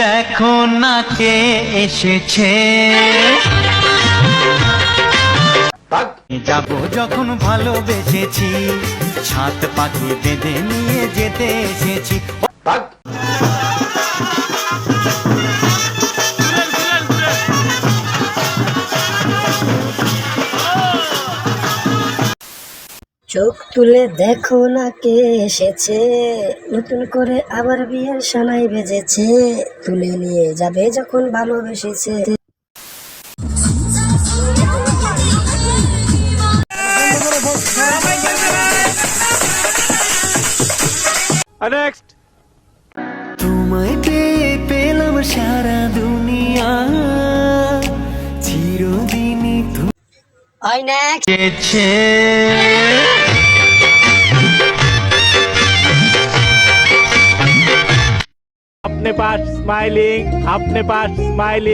দেখো না কে এসেছে। যাব যখন ভালোবেসেছি ছাত পাখি বেঁধে নিয়ে যেতে এসেছি। চোখ তুলে দেখো না কে এসেছে। নতুন করে আবার বিয়ের সানাই বেজেছে। তুলে নিয়ে যাবে যখন ভালোবেসেছে। তোমায় পেয়ে পেলাম সারা দুনিয়া। চিরদিনই ওই নেক্সট अपने पास स्माइलिंग अपने पास स्माइलिंग